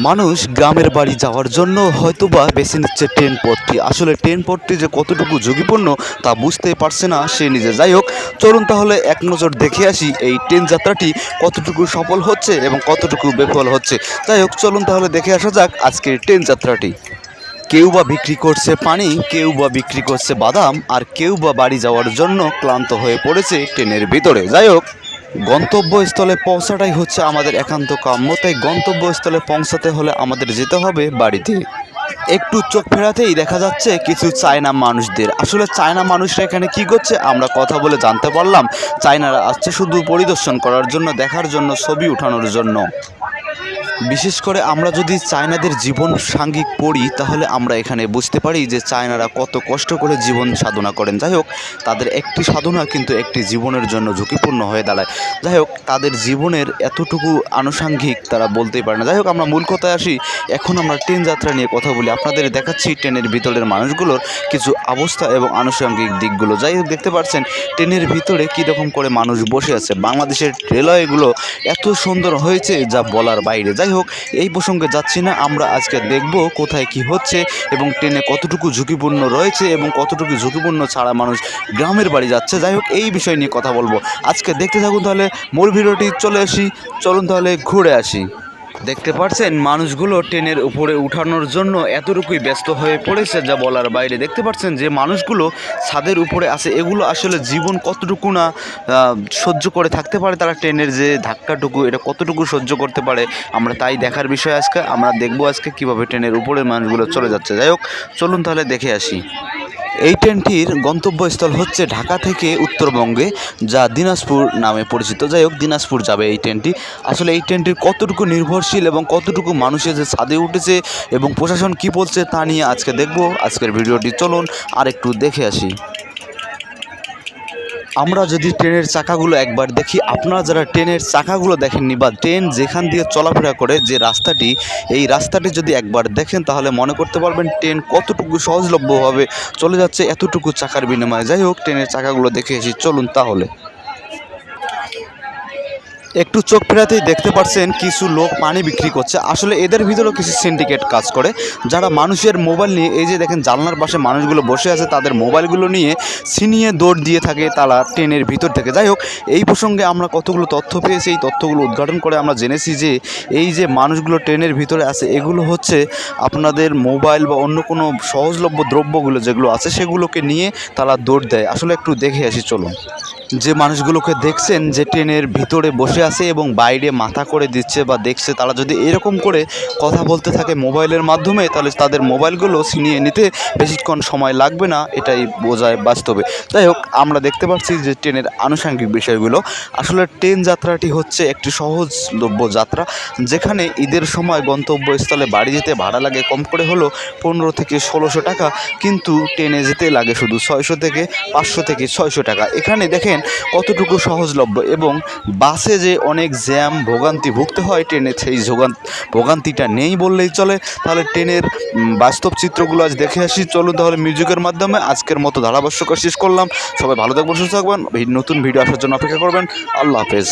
মানুষ গ্রামের বাড়ি যাওয়ার জন্য হয়তোবা বেছে নিচ্ছে ট্রেন পথটি। আসলে ট্রেন পথটি যে কতটুকু ঝুঁকিপূর্ণ তা বুঝতে পারছে না সে নিজে। যাই হোক, চলুন তাহলে এক নজর দেখে আসি এই ট্রেন যাত্রাটি কতটুকু সফল হচ্ছে এবং কতটুকু বিফল হচ্ছে। যাই হোক, চলুন তাহলে দেখে আসা যাক আজকের ট্রেন যাত্রাটি। কেউ বা বিক্রি করছে পানি, কেউ বা বিক্রি করছে বাদাম, আর কেউ বা বাড়ি যাওয়ার জন্য ক্লান্ত হয়ে পড়েছে ট্রেনের ভিতরে। যাই হোক গন্তব্যস্থলে পৌঁছাটাই হচ্ছে আমাদের একান্ত কাম্য, তাই গন্তব্যস্থলে পৌঁছাতে হলে আমাদের যেতে হবে বাড়িতে। একটু চোখ ফেরাতেই দেখা যাচ্ছে কিছু চায়না মানুষদের। আসলে চায়না মানুষরা এখানে কি করছে? আমরা কথা বলে জানতে পারলাম। চায়নারা আসছে শুধু পরিদর্শন করার জন্য, দেখার জন্য, ছবি উঠানোর জন্য। বিশেষ করে আমরা যদি চায়নাদের জীবন সাঙ্গিক পড়ি, তাহলে আমরা এখানে বুঝতে পারি যে চায়নারা কত কষ্ট করে জীবন সাধনা করেন। যাই হোক, তাদের একটি সাধনা কিন্তু একটি জীবনের জন্য ঝুঁকিপূর্ণ হয়ে দাঁড়ায়। যাই হোক, তাদের জীবনের এতটুকু আনুষাঙ্গিক তারা বলতেই পারে না। যাই হোক, আমরা মূল কথায় আসি। এখন আমরা ট্রেন যাত্রা নিয়ে কথা বলি। আপনাদের দেখাচ্ছি ট্রেনের ভিতরের মানুষগুলোর কিছু অবস্থা এবং আনুষঙ্গিক দিকগুলো। যাই হোক, দেখতে পাচ্ছেন, ট্রেনের ভিতরে কীরকম করে মানুষ বসে আছে। বাংলাদেশের রেলওয়েগুলো এত সুন্দর হয়েছে যা বলার বাইরে। যাই হোক, এই প্রসঙ্গে যাচ্ছি না। আমরা আজকে দেখব কোথায় কি হচ্ছে এবং ট্রেনে কতটুকু ঝুঁকিপূর্ণ রয়েছে এবং কতটুকু ঝুঁকিপূর্ণ ছাড়া মানুষ গ্রামের বাড়ি যাচ্ছে। যাই হোক, এই বিষয় নিয়ে কথা বলব। আজকে দেখতে থাকুন তাহলে মোর ভিডিওটি চলে আসি। চলুন তাহলে ঘুরে আসি। দেখতে পাচ্ছেন মানুষগুলো ট্রেনের উপরে উঠানোর জন্য এতটুকুই ব্যস্ত হয়ে পড়েছে যা বলার বাইরে। দেখতে পাচ্ছেন যে মানুষগুলো ছাদের উপরে আছে, এগুলো আসলে জীবন কতটুকু না সহ্য করে থাকতে পারে তারা ট্রেনের যে ধাক্কাটুকু, এটা কতটুকু সহ্য করতে পারে, আমরা তাই দেখার বিষয় আজকে। আমরা দেখব আজকে কীভাবে ট্রেনের উপরের মানুষগুলো চলে যাচ্ছে। যাই হোক, চলুন তাহলে দেখে আসি। এই ট্রেনটির গন্তব্যস্থল হচ্ছে ঢাকা থেকে উত্তরবঙ্গে, যা দিনাজপুর নামে পরিচিত। যাই হোক, দিনাজপুর যাবে এই ট্রেনটি। আসলে এই ট্রেনটির কতটুকু নির্ভরশীল এবং কতটুকু মানুষের যে ছাদে উঠেছে এবং প্রশাসন কি বলছে তা নিয়ে আজকে দেখব। আজকের ভিডিওটি চলুন আর একটু দেখে আসি। আমরা যদি ট্রেনের চাকাগুলো একবার দেখি, আপনারা যারা ট্রেনের চাকাগুলো দেখেননি বা ট্রেন যেখান দিয়ে চলাফেরা করে যে রাস্তাটি, এই রাস্তাটি যদি একবার দেখেন তাহলে মনে করতে পারবেন ট্রেন কতটুকু সহজলভ্যভাবে চলে যাচ্ছে, এতটুকু চাকার বিনিময়ে। যাই হোক, ট্রেনের চাকাগুলো দেখে এসি চলুন তাহলে। একটু চোখ ফেরাতেই দেখতে পাচ্ছেন কিছু লোক পানি বিক্রি করছে। আসলে এদের ভিতরেও কিছু সিন্ডিকেট কাজ করে। যারা মানুষের মোবাইল নিয়ে, এই যে দেখেন জানলার পাশে মানুষগুলো বসে আছে, তাদের মোবাইলগুলো নিয়ে ছিনিয়ে দৌড় দিয়ে থাকে তারা ট্রেনের ভিতর থেকে। যাই হোক, এই প্রসঙ্গে আমরা কতগুলো তথ্য পেয়েছি, এই তথ্যগুলো উদ্ঘাটন করে আমরা জেনেছি যে, এই যে মানুষগুলো ট্রেনের ভিতরে আছে, এগুলো হচ্ছে আপনাদের মোবাইল বা অন্য কোনো সহজলভ্য দ্রব্যগুলো যেগুলো আছে, সেগুলোকে নিয়ে তারা দৌড় দেয়। আসলে একটু দেখে আসি, চলুন। যে মানুষগুলোকে দেখছেন যে ট্রেনের ভিতরে বসে আছে এবং বাইরে মাথা করে দিচ্ছে বা দেখছে, তারা যদি এরকম করে কথা বলতে থাকে মোবাইলের মাধ্যমে, তাহলে তাদের মোবাইলগুলো ছিনিয়ে নিতে বেশিক্ষণ সময় লাগবে না, এটাই বোঝায় বাস্তবে। যাই হোক, আমরা দেখতে পাচ্ছি যে ট্রেনের আনুষাঙ্গিক বিষয়গুলো। আসলে ট্রেন যাত্রাটি হচ্ছে একটি সহজলভ্য যাত্রা, যেখানে ঈদের সময় গন্তব্যস্থলে বাড়ি যেতে ভাড়া লাগে কম করে হলো পনেরো থেকে ষোলোশো টাকা, কিন্তু ট্রেনে যেতে লাগে শুধু ছয়শো থেকে পাঁচশো থেকে ছয়শো টাকা। এখানে দেখেন কতটুকু সহজলভ্য। এবং বাসে যে অনেক জ্যাম, ভোগান্তি ভুগতে হয় ট্রেনে, সেই যোগান ভোগান্তিটা নেই বললেই চলে। তাহলে ট্রেনের বাস্তব চিত্রগুলো আজ দেখে আসি। চলুন তাহলে মিউজিকের মাধ্যমে আজকের মতো ধারাভাষ্যকার শেষ করলাম। সবাই ভালো থাকবেন, সুস্থ থাকবেন। নতুন ভিডিও আসার জন্য অপেক্ষা করবেন। আল্লাহ হাফেজ।